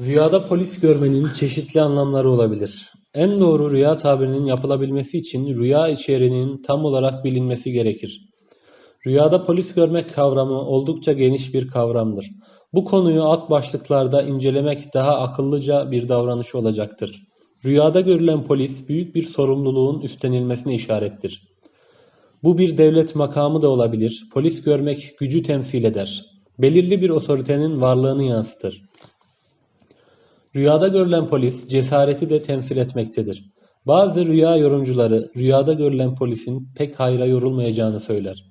Rüyada polis görmenin çeşitli anlamları olabilir. En doğru rüya tabirinin yapılabilmesi için rüya içeriğinin tam olarak bilinmesi gerekir. Rüyada polis görmek kavramı oldukça geniş bir kavramdır. Bu konuyu alt başlıklarda incelemek daha akıllıca bir davranış olacaktır. Rüyada görülen polis büyük bir sorumluluğun üstlenilmesine işarettir. Bu bir devlet makamı da olabilir. Polis görmek gücü temsil eder. Belirli bir otoritenin varlığını yansıtır. Rüyada görülen polis cesareti de temsil etmektedir. Bazı rüya yorumcuları rüyada görülen polisin pek hayra yorulmayacağını söyler.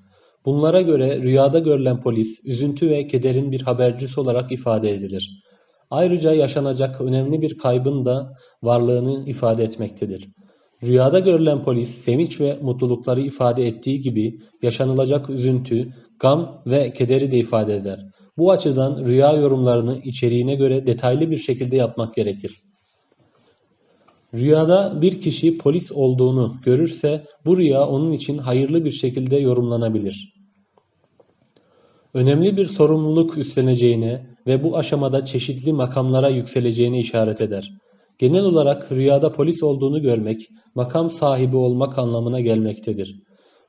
Bunlara göre rüyada görülen polis üzüntü ve kederin bir habercisi olarak ifade edilir. Ayrıca yaşanacak önemli bir kaybın da varlığını ifade etmektedir. Rüyada görülen polis sevinç ve mutlulukları ifade ettiği gibi yaşanılacak üzüntü, gam ve kederi de ifade eder. Bu açıdan rüya yorumlarını içeriğine göre detaylı bir şekilde yapmak gerekir. Rüyada bir kişi polis olduğunu görürse bu rüya onun için hayırlı bir şekilde yorumlanabilir. Önemli bir sorumluluk üstleneceğine ve bu aşamada çeşitli makamlara yükseleceğine işaret eder. Genel olarak rüyada polis olduğunu görmek, makam sahibi olmak anlamına gelmektedir.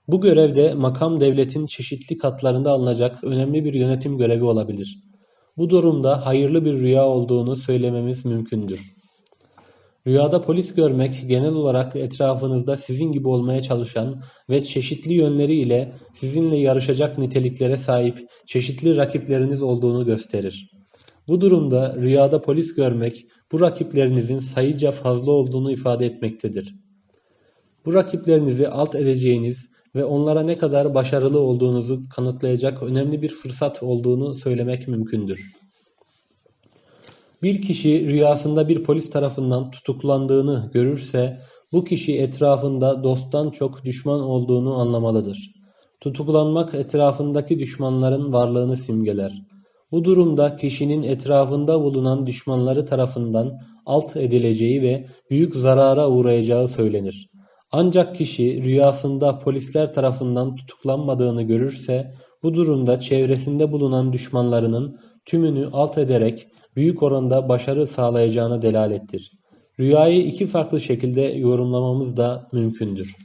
Bu görevde makam devletin çeşitli katlarında alınacak önemli bir yönetim görevi olabilir. Bu durumda hayırlı bir rüya olduğunu söylememiz mümkündür. Rüyada polis görmek genel olarak etrafınızda sizin gibi olmaya çalışan ve çeşitli yönleriyle sizinle yarışacak niteliklere sahip çeşitli rakipleriniz olduğunu gösterir. Bu durumda rüyada polis görmek bu rakiplerinizin sayıca fazla olduğunu ifade etmektedir. Bu rakiplerinizi alt edeceğiniz ve onlara ne kadar başarılı olduğunuzu kanıtlayacak önemli bir fırsat olduğunu söylemek mümkündür. Bir kişi rüyasında bir polis tarafından tutuklandığını görürse bu kişi etrafında dosttan çok düşman olduğunu anlamalıdır. Tutuklanmak etrafındaki düşmanların varlığını simgeler. Bu durumda kişinin etrafında bulunan düşmanları tarafından alt edileceği ve büyük zarara uğrayacağı söylenir. Ancak kişi rüyasında polisler tarafından tutuklanmadığını görürse bu durumda çevresinde bulunan düşmanlarının tümünü alt ederek büyük oranda başarı sağlayacağına delalettir. Rüyayı iki farklı şekilde yorumlamamız da mümkündür.